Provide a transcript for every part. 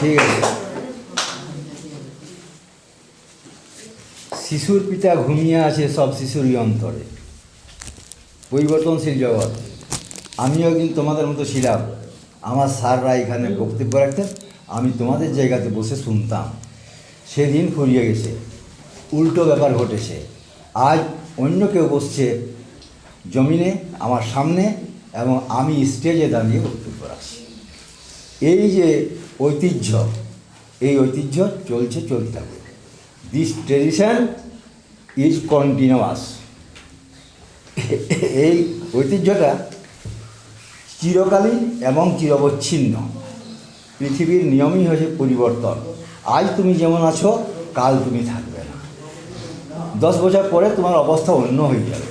ঠিক আছে। শিশুর পিতা ঘুমিয়ে আছে সব শিশুরই অন্তরে। পরিবর্তনশীল জগৎ। আমিও কিন্তু তোমাদের মতো ছিলাম আমার স্যাররা এখানে বক্তব্য রাখতেন, আমি তোমাদের জায়গাতে বসে শুনতাম। সেদিন ফুরিয়ে গেছে। উল্টো ব্যাপার ঘটেছে। আজ অন্য কেউ বসছে জমিনে, আমার সামনে, এবং আমি স্টেজে দাঁড়িয়ে বক্তব্য রাখছি। এই যে ঐতিহ্য, এই ঐতিহ্য চলছে, চলতে থাকবে দিস ট্রেডিশন ইজ কন্টিনিউয়াস এই ঐতিহ্যটা চিরকালীন এবং চিরবচ্ছিন্ন। পৃথিবীর নিয়মই হয়েছে পরিবর্তন। আজ তুমি যেমন আছো, কাল তুমি থাকবে না। দশ বছর পরে তোমার অবস্থা অন্য হয়ে যাবে।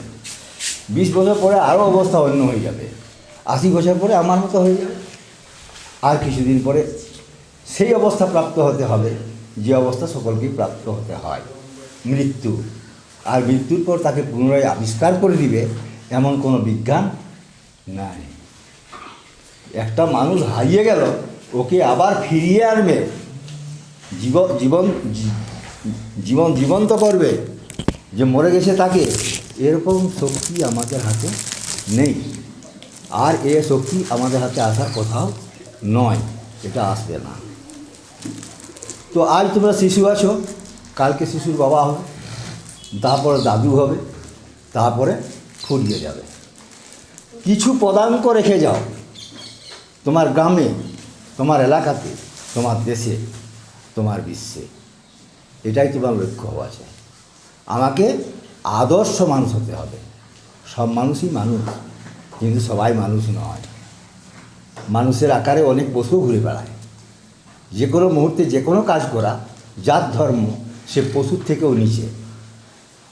বিশ বছর পরে আরও অবস্থা অন্য হয়ে যাবে। আশি বছর পরে আমার মতো হয়ে যাবে। আর কিছুদিন পরে সেই অবস্থা প্রাপ্ত হতে হবে, যে অবস্থা সকলকেই প্রাপ্ত হতে হয়। মৃত্যু। আর মৃত্যুর পর তাকে পুনরায় আবিষ্কার করে দিবে এমন কোনো বিজ্ঞান নাই। একটা মানুষ হারিয়ে গেল, ওকে আবার ফিরিয়ে আনবে। জীব, জীবন জীবন জীবন্ত করবে। যে মরে গেছে তাকে, এরকম শক্তি আমাদের হাতে নেই। আর এ শক্তি আমাদের হাতে আসার কোথাও নয়, এটা আসবে না। তো আজ তোমরা শিশু আছো, কালকে শিশুর বাবা হবে, তারপরে দাদু হবে, তারপরে ফুরিয়ে যাবে। কিছু পদাঙ্ক রেখে যাও, তোমার গ্রামে, তোমার এলাকাতে, তোমার দেশে, তোমার বিশ্বে। এটাই তোমার লক্ষ্য হওয়া চাই আমাকে আদর্শ মানুষ হতে হবে। সব মানুষই মানুষ, কিন্তু সবাই মানুষ নয়। মানুষের আকারে অনেক পশু ঘুরে বেড়ায়। যে কোনো মুহূর্তে যে কোনো কাজ করা, যার ধর্ম, সে পশুর থেকেও নিচে।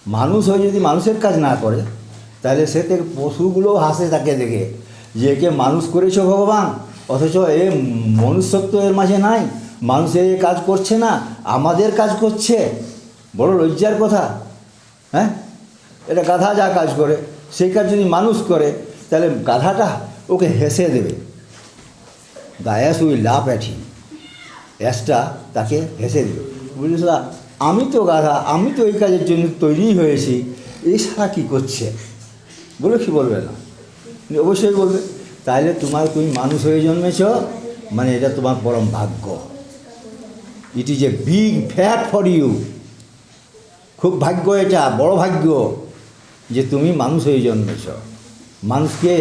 মানুষ হয়ে যদি মানুষের কাজ না করে, তাহলে সে থেকে পশুগুলো হাসে তাকে দেখে যে একে মানুষ করেছ ভগবান? অথচ এ মনুষ্যত্ব এর মাঝে নাই। মানুষের এ কাজ করছে না, আমাদের কাজ করছে। বড় লজ্জার কথা হ্যাঁ? এটা গাধা যা কাজ করে, সেই কাজ যদি মানুষ করে, তাহলে গাধাটা ওকে হেসে দেবে। দায়াস উই লাভ অ্যাট অ্যাসটা তাকে হেসে দিল। বলিস আমি তো গাধা, আমি তো এই কাজের জন্য তৈরি হয়েছি। এই সারা কী করছে? বলে কি বলবে না। অবশ্যই বলবে, তাইলে তোমার তুমি মানুষ হয়ে জন্মেছ মানে এটা তোমার পরম ভাগ্য। It is a big fat for you খুব ভাগ্য এটা, বড় ভাগ্য যে তুমি মানুষ হয়ে জন্মেছ। মানুষকে,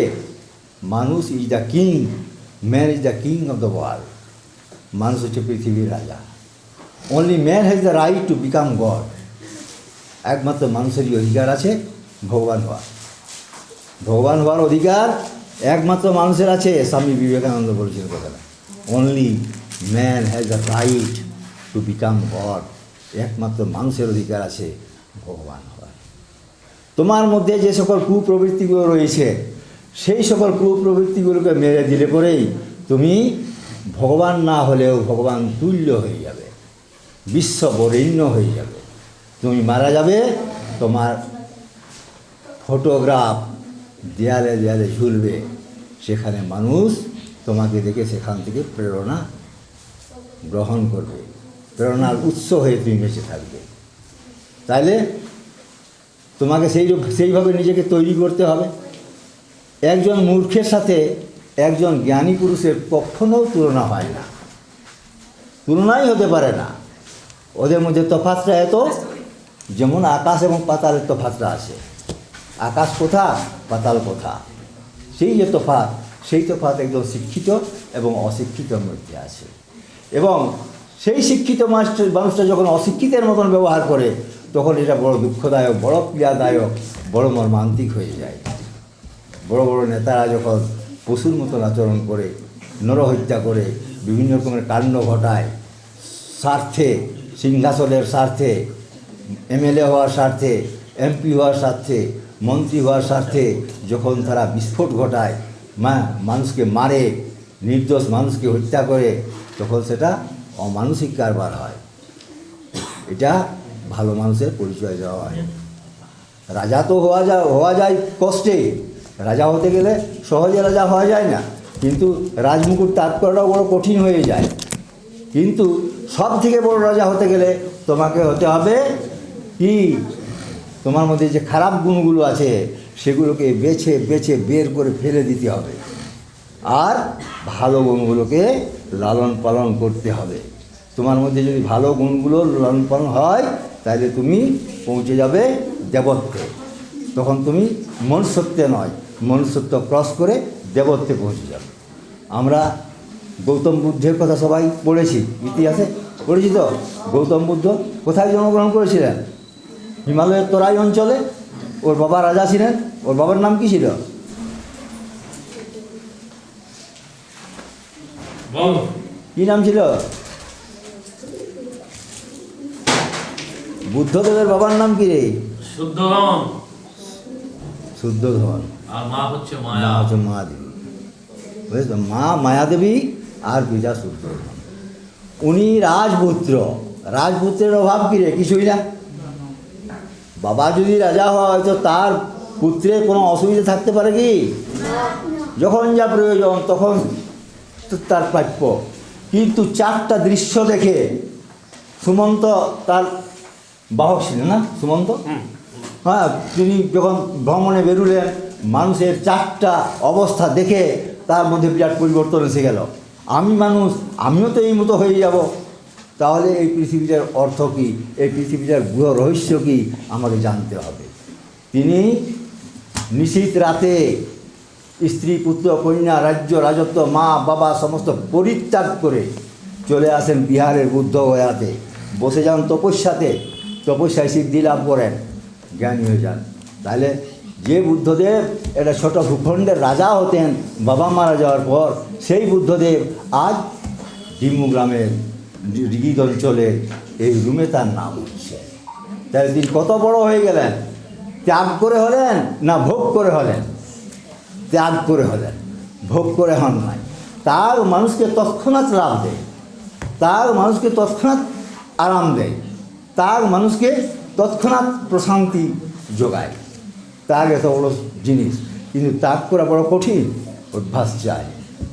মানুষ is the king man is the king of the world মানুষ হচ্ছে পৃথিবীর রাজা only man has the right to become God একমাত্র মানুষেরই অধিকার আছে, ভগবান হওয়ার। ভগবান হওয়ার অধিকার একমাত্র মানুষের আছে, স্বামী বিবেকানন্দ বলেছেন কথাটা। Only man has the right to become God একমাত্র মানুষের অধিকার আছে, ভগবান হওয়ার। তোমার মধ্যে যে সকল কুপ্রবৃত্তিগুলো রয়েছে সেই সকল কুপ্রবৃত্তিগুলোকে মেরে দিলে পরেই তুমি ভগবান না হলেও ভগবান তুল্য হয়ে যাবে বিশ্ব বরেণ্য হয়ে যাবে। তুমি মারা যাবে, তোমার ফটোগ্রাফ দেয়ালে দেয়ালে ঝুলবে, সেখানে মানুষ তোমাকে দেখে সেখান থেকে প্রেরণা গ্রহণ করবে, প্রেরণার উৎস হয়ে তুমি বেঁচে থাকবে। তাইলে তোমাকে সেই সেইভাবে নিজেকে তৈরি করতে হবে। একজন মূর্খের সাথে একজন জ্ঞানী পুরুষের কখনও তুলনা হয় না। তুলনাই হতে পারে না। ওদের মধ্যে তফাতটা এত যেমন আকাশ এবং পাতালের তফাতটা আছে। আকাশ কোথা, পাতাল কোথা? সেই যে তফাত সেই তফাত একদম শিক্ষিত এবং অশিক্ষিতর মধ্যে আছে। এবং সেই শিক্ষিত মানুষটা মানুষটা যখন অশিক্ষিতের মতন ব্যবহার করে, তখন এটা বড় দুঃখদায়ক, বড় পীড়াদায়ক, বড় মর্মান্তিক হয়ে যায়। বড় বড় নেতারা যখন পশুর মতন আচরণ করে, নরহত্যা করে, বিভিন্ন রকমের কাণ্ড ঘটায়, স্বার্থে, সিংহাসনের স্বার্থে, এমএলএ হওয়ার স্বার্থে, এমপি হওয়ার স্বার্থে, মন্ত্রী হওয়ার স্বার্থে যখন তারা বিস্ফোট ঘটায়, মা, মানুষকে মারে, নির্দোষ মানুষকে হত্যা করে, তখন সেটা অমানসিক কারবার হয়। এটা ভালো মানুষের পরিচয় দেওয়া হয়। রাজা তো হওয়া যায় হওয়া যায় কষ্টে। রাজা হতে গেলে সহজে রাজা হওয়া যায় না। কিন্তু রাজমুকুট তাৎপর্যটাও বড় কঠিন হয়ে যায়। কিন্তু সব থেকে বড় রাজা হতে গেলে তোমাকে হতে হবে কি? তোমার মধ্যে যে খারাপ গুণগুলো আছে, সেগুলোকে বেছে বেছে, বের করে ফেলে দিতে হবে। আর ভালো গুণগুলোকে লালন পালন করতে হবে। তোমার মধ্যে যদি ভালো গুণগুলো লালন পালন হয়, তাহলে তুমি পৌঁছে যাবে দেবত্বে। তখন তুমি মনুষ্যত্বে নয় মনুষ্যত্ব ক্রস করে দেবত্বে পৌঁছে যাবে। আমরা গৌতম বুদ্ধের কথা সবাই পড়েছি ইতিহাসে পড়েছি তো? গৌতম বুদ্ধ কোথায় জন্মগ্রহণ করেছিলেন? হিমালয়ের তরাই অঞ্চলে? ওর বাবা রাজা ছিলেন? ওর বাবার নাম কি ছিল? বল। কি নাম ছিল? বুদ্ধদেবের বাবার নাম কি রে? শুদ্ধ শুদ্ধ শুদ্ধধন আর মা হচ্ছে মা মায়া। হচ্ছে বুঝেছ? মা মায়াদেবী আর পিতা শুদ্ধধন উনি রাজপুত্র। রাজপুত্রের অভাব কী রে? কিছুই না। বাবা যদি রাজা হয় তো তার পুত্রের কোনো অসুবিধা থাকতে পারে কি? যখন যা প্রয়োজন তখন তার প্রাপ্য। কিন্তু চারটা দৃশ্য দেখে সুমন্ত তার বাহক ছিলেন না? সুমন্ত? হ্যাঁ তিনি যখন ভ্রমণে বেরুলেন মানুষের চারটা অবস্থা দেখে তার মধ্যে বিরাট পরিবর্তন এসে গেল। আমি মানুষ, আমিও তো এই মতো হয়ে যাব। তাহলে এই পৃথিবীটার অর্থ কী? এই পৃথিবীটার গৃহ রহস্য কী? আমাকে জানতে হবে। তিনি নিশীত রাতে স্ত্রী, পুত্র, কন্যা, রাজ্য, রাজত্ব, মা, বাবা সমস্ত পরিত্যাগ করে চলে আসেন বিহারের বুদ্ধ গয়াতে। বসে যান তপস্যাতে। তপস্যায় সিদ্ধি লাভ করেন। জ্ঞানী হয়ে যান। তাহলে যে বুদ্ধদেব একটা ছোট ভূখণ্ডের রাজা হতেন, বাবা মারা যাওয়ার পর সেই বুদ্ধদেব আজ ডিমু গ্রামের রিগিদ অঞ্চলে এই রুমে তার নাম হচ্ছে তাহলে তিনি কত বড় হয়ে গেলেন? ত্যাগ করে হলেন না ভোগ করে হলেন? ত্যাগ করে হলেন, ভোগ করে হন নাই। তার মানুষকে তৎক্ষণাৎ লাভ দেয়, তার মানুষকে তৎক্ষণাৎ আরাম দেয়, তার মানুষকে তৎক্ষণাৎ প্রশান্তি যোগায়। তার এত বড় জিনিস। কিন্তু ত্যাগ করা বড় কঠিন অভ্যাস চায়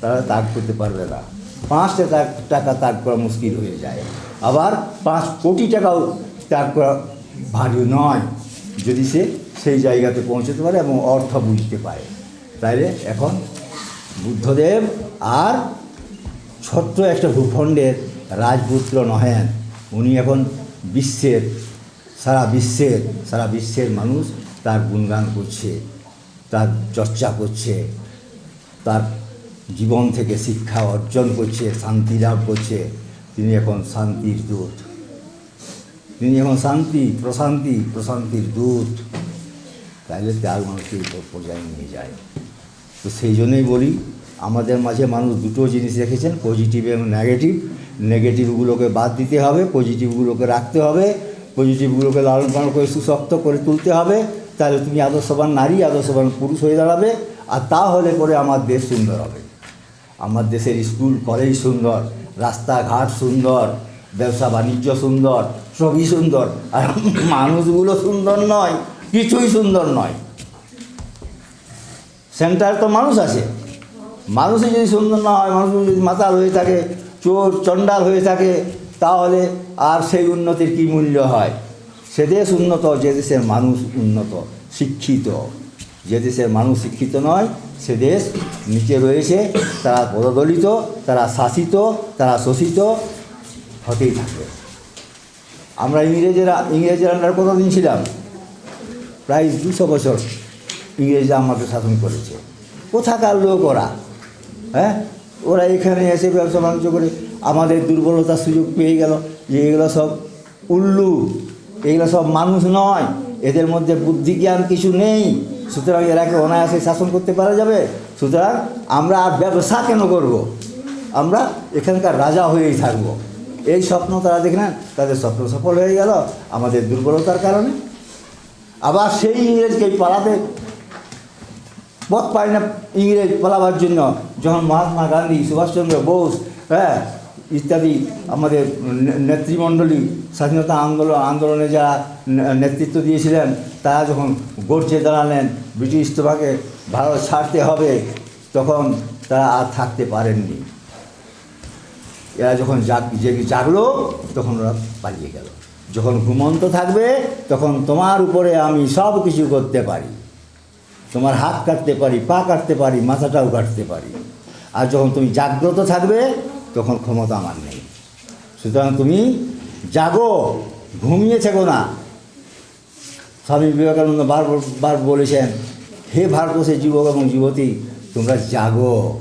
তারা ত্যাগ করতে পারবে না। পাঁচটা টাকা ত্যাগ করা মুশকিল হয়ে যায়। আবার পাঁচ কোটি টাকাও ত্যাগ করা ভারী নয়। যদি সে সেই জায়গাতে পৌঁছতে পারে এবং অর্থ বুঝতে পারে। তাইলে এখন বুদ্ধদেব আর ছোট্ট একটা ভূখণ্ডের রাজপুত্র নহেন। উনি এখন বিশ্বের, সারা বিশ্বের সারা বিশ্বের মানুষ তার গুণগান করছে, তার চর্চা করছে, তার জীবন থেকে শিক্ষা অর্জন করছে, শান্তি লাভ করছে। তিনি এখন শান্তির দূত। তিনি এখন শান্তি, প্রশান্তি, প্রশান্তির দূত। তাহলে তার মানুষকে পর্যায়ে নিয়ে যায়। তো সেই জন্যই বলি, আমাদের মাঝে মানুষ দুটো জিনিস রেখেছেন পজিটিভ এবং নেগেটিভ নেগেটিভগুলোকে বাদ দিতে হবে পজিটিভগুলোকে রাখতে হবে পজিটিভগুলোকে লালন পালন করে সুশক্ত করে তুলতে হবে। তাহলে তুমি আদর্শবান নারী, আদর্শবান পুরুষ হয়ে দাঁড়াবে, আর তাহলে পরে আমার দেশ সুন্দর হবে। আমার দেশের স্কুল, কলেজ সুন্দর, রাস্তাঘাট সুন্দর, ব্যবসা বাণিজ্য সুন্দর, সবই সুন্দর, আর মানুষগুলো সুন্দর নয়, কিছুই সুন্দর নয়। সেন্টার তো মানুষ আছে। মানুষই যদি সুন্দর না হয়, মানুষ যদি মাতাল হয়ে থাকে, চোর, চণ্ডাল হয়ে থাকে, তাহলে আর সেই উন্নতির কী মূল্য হয়? সে দেশ উন্নত যে দেশের মানুষ উন্নত, শিক্ষিত। যে দেশের মানুষ শিক্ষিত নয় সে দেশ নিচে রয়েছে, তারা পদদলিত, তারা শাসিত, তারা শোষিত, হতেই থাকবে আমরা ইংরেজেরা, ইংরেজের আন্ডার কতদিন ছিলাম? প্রায় দুশো বছর ইংরেজরা আমাকে শাসন করেছে। কোথাকার লোক ওরা? হ্যাঁ? ওরা এখানে এসে ব্যবসা বাণিজ্য করে আমাদের দুর্বলতার সুযোগ পেয়ে গেল। যে এগুলো সব উল্লু। এগুলো সব মানুষ নয়। এদের মধ্যে বুদ্ধি জ্ঞান কিছু নেই। সুতরাং এরাকে অনায়াসে শাসন করতে পারা যাবে? সুতরাং আমরা আর ব্যবসা কেন করব। আমরা এখানকার রাজা হয়েই থাকব। এই স্বপ্ন তারা দেখলেন তাদের স্বপ্ন সফল হয়ে গেল, আমাদের দুর্বলতার কারণে। আবার সেই ইংরেজকে পালাতে পথ পায় না ইংরেজ পালাবার জন্য। যখন মহাত্মা গান্ধী, সুভাষচন্দ্র বোস হ্যাঁ ইত্যাদি আমাদের নেতৃমণ্ডলী স্বাধীনতা আন্দোলন আন্দোলনে যারা নেতৃত্ব দিয়েছিলেন, তারা যখন গর্জে দাঁড়ালেন, ব্রিটিশ তোমাকে ভারত ছাড়তে হবে, তখন তারা আর থাকতে পারেননি। এরা যখন জেগে জাগলো, তখন ওরা পালিয়ে গেল। যখন ঘুমন্ত থাকবে, তখন তোমার উপরে আমি সব কিছু করতে পারি। তোমার হাত কাটতে পারি, পা কাটতে পারি, মাথাটাও কাটতে পারি। আর যখন তুমি জাগ্রত থাকবে তখন ক্ষমতা আমার নেই। সুতরাং তুমি জাগো, ঘুমিয়ে থেকো না। স্বামী বিবেকানন্দ বার বার বলেছেন, হে ভারতবর্ষের যুবক এবং যুবতী, তোমরা জাগো।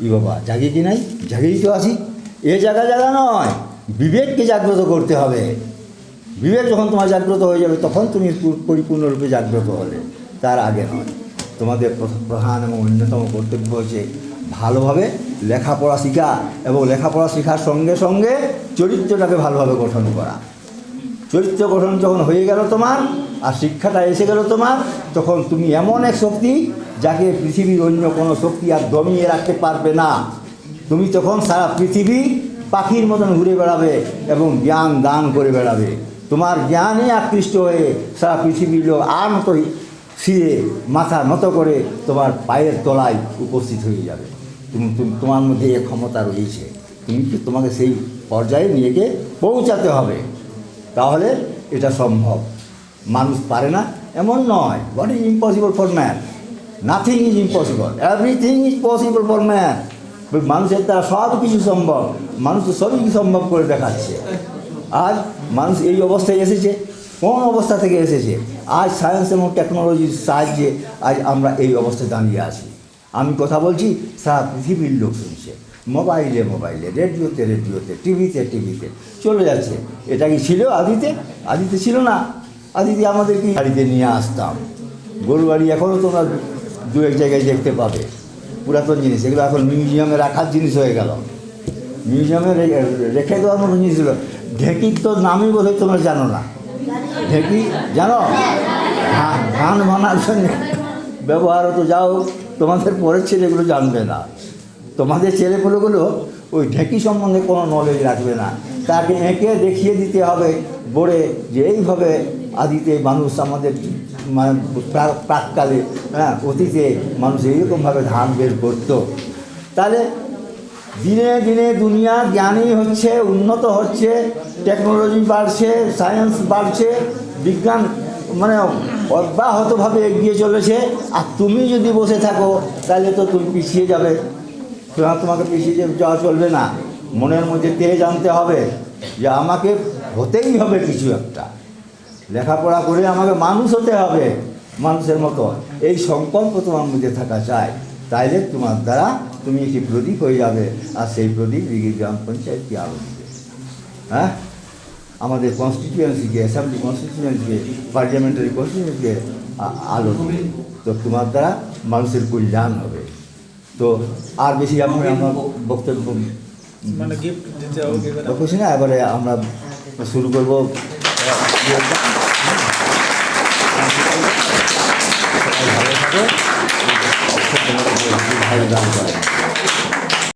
ই বাবা, জাগি কি নাই? জাগেই তো আসি এ জায়গা জায়গা নয়, বিবেককে জাগ্রত করতে হবে। বিবেক যখন তোমার জাগ্রত হয়ে যাবে, তখন তুমি পরিপূর্ণরূপে জাগ্রত হলে, তার আগে নয়। তোমাদের প্র- প্রধান এবং অন্যতম কর্তব্য হচ্ছে ভালোভাবে লেখাপড়া শেখা এবং লেখাপড়া শেখার সঙ্গে সঙ্গে চরিত্রটাকে ভালোভাবে গঠন করা। চরিত্র গঠন যখন হয়ে গেল তোমার আর শিক্ষাটা এসে গেল তোমার, তখন তুমি এমন এক শক্তি যাকে পৃথিবীর অন্য কোনো শক্তি আর দমিয়ে রাখতে পারবে না। তুমি তখন সারা পৃথিবী পাখির মতন ঘুরে বেড়াবে এবং জ্ঞান দান করে বেড়াবে। তোমার জ্ঞানে আকৃষ্ট হয়ে সারা পৃথিবীর লোক আর মতো ফিরে মাথা নত করে তোমার পায়ের তলায় উপস্থিত হয়ে যাবে। তুমি, তুমি- তোমার মধ্যে এ ক্ষমতা রয়েছে। তুমি তোমাকে সেই পর্যায়ে গিয়ে পৌঁছাতে হবে? তাহলে এটা সম্ভব। মানুষ পারে না, এমন নয়। What is impossible for man nothing is impossible everything is possible for man মানুষের দ্বারা সব কিছু সম্ভব। মানুষ তো সবই সম্ভব করে দেখাচ্ছে। আজ মানুষ এই অবস্থায় এসেছে, কোন অবস্থা থেকে এসেছে? আজ সায়েন্স এবং টেকনোলজির সাহায্যে আজ আমরা এই অবস্থায় দাঁড়িয়ে আছি। আমি কথা বলছি, সারা পৃথিবীর লোক শুনছে। মোবাইলে মোবাইলে, রেডিওতে রেডিওতে, টিভিতে টিভিতে। চলে যাচ্ছে। এটা কি ছিল আদিতে? আদিতে ছিল না। আদিতে আমাদের কি বাড়িতে নিয়ে আসতাম। গরু বাড়ি এখনও তোমরা দু এক জায়গায় দেখতে পাবে। পুরাতন জিনিস। এগুলো এখন মিউজিয়ামে রাখার জিনিস হয়ে গেল। মিউজিয়ামে রেখে দেওয়ার মতো জিনিস ছিল। ঢেঁকির তো নামই বোধহয় তোমরা জানো না। ঢেঁকি, জানো? ধা- ধান ভানার জন্য ব্যবহার হতো। যাও তোমাদের পরের ছেলেগুলো জানবে না। তোমাদের ছেলেগুলোগুলো ওই ঢেকি সম্বন্ধে কোনো নলেজ রাখবে না। তাকে এঁকে দেখিয়ে দিতে হবে বলে যে এইভাবে আদিতে মানুষ আমাদের মানে প্রা- প্রাককালে হ্যাঁ অতীতে মানুষ এইরকমভাবে ধান বের করতো। তাহলে দিনে দিনে দুনিয়া জ্ঞানী হচ্ছে, উন্নত হচ্ছে টেকনোলজি বাড়ছে সায়েন্স বাড়ছে, বিজ্ঞান মানে অব্যাহতভাবে এগিয়ে চলেছে। আর তুমি যদি বসে থাকো, তাহলে তো তুমি পিছিয়ে যাবে। সুতরাং তোমাকে পিছিয়ে যাওয়া চলবে না। মনের মধ্যে তেজ জানতে হবে যে আমাকে হতেই হবে কিছু একটা। লেখাপড়া করে আমাকে মানুষ হতে হবে মানুষের মতো। এই সংকল্প তোমার মধ্যে থাকা চাই। তাইলে তোমার দ্বারা তুমি একটি প্রদীপ হয়ে যাবে। আর সেই প্রদীপ গ্রাম পঞ্চায়েতকে আলো দিবে। হ্যাঁ? আমাদের কনস্টিটিউয়েন্সিকে অ্যাসেম্বলি কনস্টিটিউয়েন্সিকে পার্লামেন্টারি কনস্টিটিউয়েন্সিকে আলো তো তোমার দ্বারা মানুষের কল্যাণ হবে। তো আর বেশি আমি আমার বক্তব্য মানে করে? খুশি না এবারে আমরা শুরু করব। ভালো থাকে। ভালো দান করেন